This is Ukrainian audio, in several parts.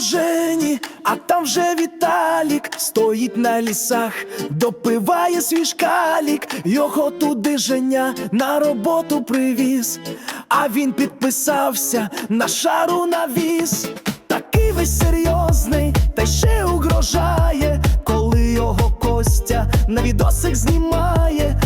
Жені, а там вже Віталік стоїть на лісах, допиває свій шкалік, його туди Женя на роботу привіз, а він підписався на шару навіс. Такий весь серйозний, та ще угрожає, коли його Костя на відосик знімає,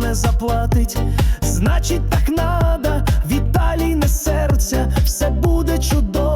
не заплатить, значить так надо. Віталій не серця, все буде чудово.